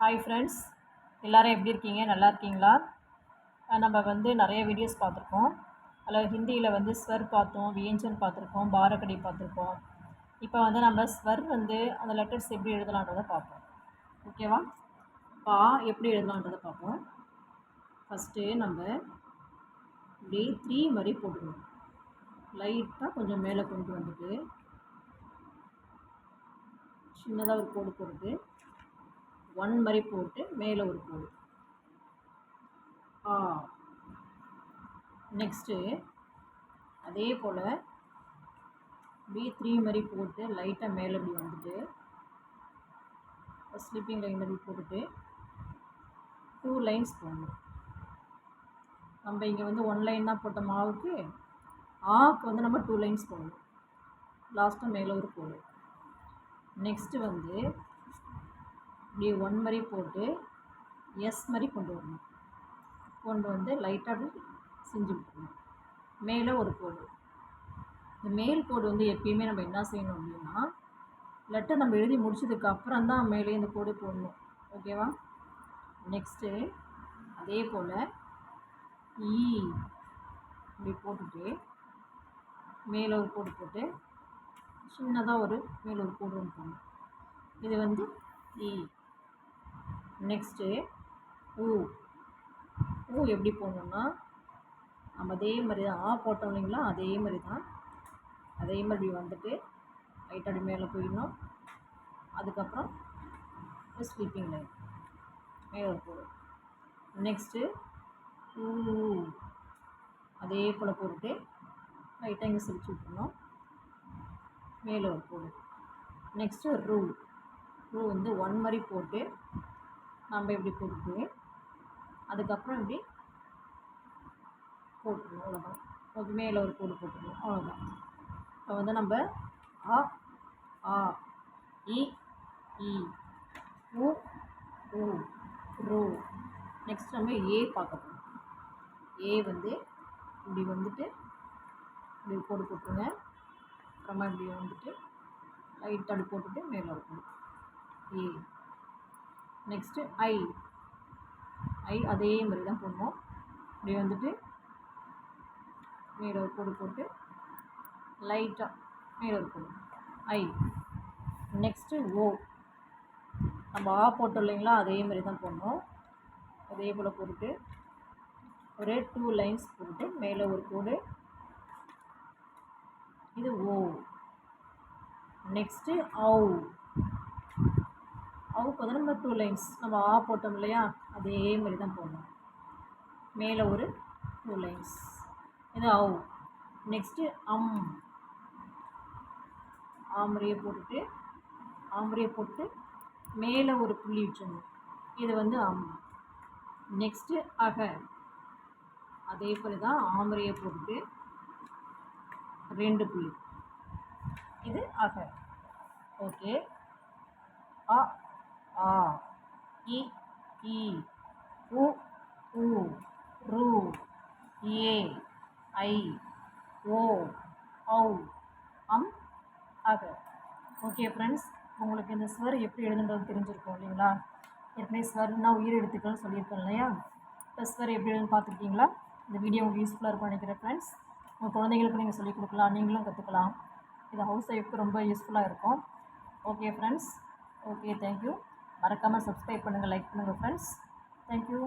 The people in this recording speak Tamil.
ஹாய் ஃப்ரெண்ட்ஸ் எல்லோரும் எப்படி இருக்கீங்க? நல்லா இருக்கீங்களா? நம்ம வந்து நிறைய வீடியோஸ் பார்த்துருக்கோம். அதில் ஹிந்தியில் வந்து ஸ்வர் பார்த்தோம் வியஞ்சன் பார்த்துருக்கோம் பாரகடி பார்த்துருக்கோம். இப்போ வந்து நம்ம ஸ்வர் வந்து அந்த லெட்டர்ஸ் எப்படி எழுதலான்றதை பார்ப்போம். ஓகேவா பா எப்படி எழுதலான்றதை பார்ப்போம். ஃபஸ்ட்டு நம்ம இப்படி த்ரீ மாதிரி போட்டுக்கணும். லைட்டாக கொஞ்சம் மேலே கொண்டு வந்துட்டு சின்னதாக ஒரு கோடு போட்டு ஒன் மாதிரி போட்டு மேலே ஒரு கோடு ஆ. நெக்ஸ்ட்டு அதே போல் பி த்ரீ மாதிரி போட்டு லைட்டாக மேலே இப்படி வந்துட்டு ஸ்லீப்பிங் லைன் மாதிரி போட்டுட்டு டூ லைன்ஸ் போடணும். நம்ம இங்கே வந்து ஒன் லைன் தான் போட்ட மாவுக்கு. ஆக்கு வந்து நம்ம டூ லைன்ஸ் போடணும். லாஸ்ட்டாக மேலே ஒரு கோடு நெக்ஸ்ட்டு வந்து இப்படி ஒன் மாதிரி போட்டு எஸ் மாதிரி கொண்டு வரணும். கொண்டு வந்து லைட்டாக அப்படி செஞ்சு விட்டுருணும் மேலே ஒரு கோடு. இந்த மேல் கோடு வந்து எப்பயுமே நம்ம என்ன செய்யணும் அப்படின்னா லெட்டர் நம்ம எழுதி முடிச்சதுக்கு அப்புறம் தான் மேலே இந்த கோடு போடணும். ஓகேவா நெக்ஸ்ட்டு அதே போல் ஈ e இப்படி போட்டுட்டு மேலே ஒரு கோடு போட்டு சின்னதாக ஒரு மேலே ஒரு கோடு ஒன்று போடணும் இது வந்து இ நெக்ஸ்ட்டு ஊ. ஊ எப்படி போடணுன்னா நம்ம அதே மாதிரி தான் ஆ போட்டோம் இல்லைங்களா? அதே மாதிரி தான். அதே மாதிரி வந்துட்டு லைட் அடி மேலே போயிடணும். அதுக்கப்புறம் ஸ்லீப்பிங் லைன் மேலே போடும் நெக்ஸ்ட்டு ஊ. அதே போல் போட்டுட்டு லைட்டாக இங்கே சிரிச்சு விட்டுணும் மேலே ஒரு போடும் நெக்ஸ்ட்டு ரூ ரூ வந்து ஒன் மாதிரி போட்டு நம்ம இப்படி போட்டு அதுக்கப்புறம் இப்படி போட்டுருவோம் அவ்வளோதான் ஓகே மேலே ஒரு கோடு போட்டுருவோம் அவ்வளோதான் இப்போ வந்து நம்ம ஆ ஆ இ இ உ உ ரூ. நெக்ஸ்ட் நம்ம ஏ பார்க்க போகிறோம் ஏ வந்து இப்படி வந்துட்டு இப்படி கோடு போட்டுருங்க. அப்புறமா இப்படி வந்துட்டு லைட் அப்படி போட்டுட்டு மேலே இருக்கும் ஏ. நெக்ஸ்ட்டு ஐ ஐ அதே மாதிரி தான் போடணும். இப்படி வந்துட்டு மேலே ஒரு கோடு போட்டு லைட்டாக மேலே ஒரு கோடு. ஐ நெக்ஸ்ட்டு ஓ நம்ம ஆ போட்டோம் இல்லைங்களா? அதே மாதிரி தான் போடணும். அதே போல் போட்டுட்டு ஒரே டூ லைன்ஸ் போட்டு மேலே ஒரு கோடு. இது ஓ நெக்ஸ்ட்டு ஔ அவங்க வந்து நம்ம டூ லைன்ஸ் நம்ம ஆ போட்டோம் இல்லையா? அதே மாதிரி தான் போடணும். மேலே ஒரு டூ லைன்ஸ் இது அவு நெக்ஸ்ட்டு அம். ஆம்பரியை போட்டுட்டு ஆம்பரையை போட்டு மேலே ஒரு புள்ளி வச்சிடணும் இது வந்து அம் நெக்ஸ்ட்டு அக. அதே போல் தான் ஆம்பரியை போட்டுட்டு ரெண்டு புள்ளி. இது அக. ஓகே ஆ. ஆ. இ ஈ உ ஊ ரு ஏ ஐ ஓ ஔ அம் அக. ஓகே ஃப்ரெண்ட்ஸ் உங்களுக்கு இந்த ஸ்வர் எப்படி எழுதுன்றது தெரிஞ்சிருக்கும் இல்லைங்களா? ஏற்கனவே ஸ்வர்னா உயிர் எழுத்துக்கள்னு சொல்லியிருக்கேன் இல்லையா? இப்போ ஸ்வர் எப்படி எழுதுன்னு பார்த்துருக்கீங்களா? இந்த வீடியோ உங்களுக்கு யூஸ்ஃபுல்லாக இருக்கும் நினைக்கிறேன் ஃப்ரெண்ட்ஸ் உங்கள் குழந்தைங்களுக்கு நீங்கள் சொல்லிக் கொடுக்கலாம் நீங்களும் கற்றுக்கலாம் இது ஹவுஸ் ஒய்ஃப்க்கு ரொம்ப யூஸ்ஃபுல்லாக இருக்கும். Okay friends okay thank you மறக்காமல் சப்ஸ்கிரைப் பண்ணுங்கள் லைக் பண்ணுங்கள் ஃப்ரெண்ட்ஸ் தேங்க்யூ